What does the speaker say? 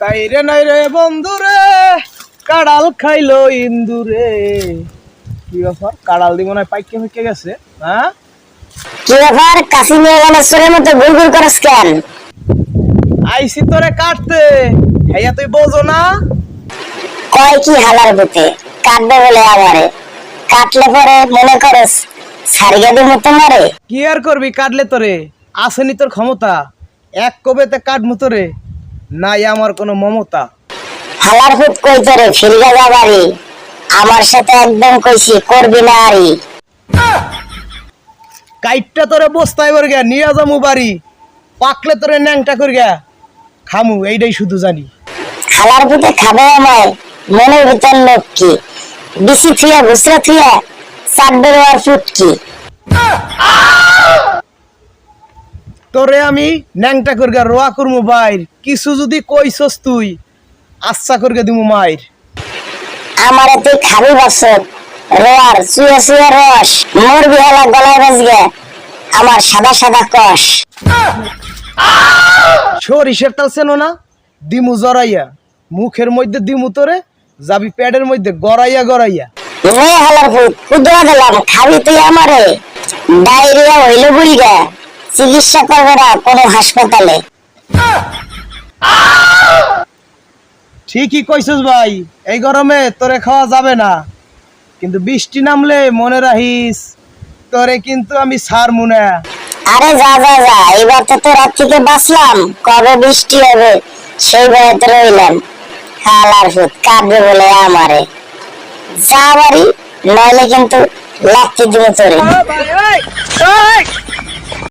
তাই রে নাই রে বন্ধুরে কাড়াল খাইলো ইন্দুরে। কি ব্যাপার? কাড়াল দিব না পাইকে গেছে হ্যাঁ? কি ব্যাপার? কাশি নিয়ে গেলে সুরের মতো করস কেন? আইসি তোরে কাটতে। হেয়া তুই বোঝো না। কয় কি হালার বুতে কাটবে বলে আমারে কাটলে পরে মনে করস সারিয়ে দিব তোমারে। কি আর করবি কাটলে তোরে? আসেনি তোর ক্ষমতা। এক কবেতে কাটমু তোরে। নাই আমার কোনো মমতা। হালার ফুট কই তোরে ফিরগা যাবারি আমার সাথে একদম কইছি করবি না আরি কাইটটা তোরে বস্তায় করে গা নিয়ে যামু বাড়ি। পাকলে তোরে ন্যাংটা করে গা খামু এইটাই শুধু জানি। হালার ফুটে খাবে আমায় মনের ভিতর লোক কি? বিসি থুয়া ঘুসরা থুয়া চাটবে আর ফুট কি? তোরে আমি ন্যাংটা করে রোয়া করমু বাইর। কিছু যদি কইছস তুই আচ্ছা করে দিমু মাইর। আমারে তুই খাবি বছর রোয়ার চুয়ে চুয়ে রস। মোর বিহালা গলায় বাজগে। আমার সাদা সাদা কষ। সরিষের তাল চেনো না দিমু জরাইয়া মুখের মধ্যে দিমু তোরে যাবি প্যাডের মধ্যে গড়াইয়া গড়াইয়া। নে হালার ফুট কুদুয়া দিলাম খাবি তুই আমারে। ডায়রিয়া হইল চিকিৎসা করবে না কোনো হাসপাতালে। ঠিকই কইছস ভাই এই গরমে তোরে খাওয়া যাবে না। কিন্তু বৃষ্টি নামলে মনে রাখিস তোরে কিন্তু আমি ছাড় মুনা আরে যা যা যা এবার তো তোর হাত থেকে বাঁচলাম কবে বৃষ্টি হবে সেই ভয়তে রইলাম। হালার ফুট কাঁদবে বলে আমারে। যা বাড়ি নইলে কিন্তু লাগতে দিব তোরে।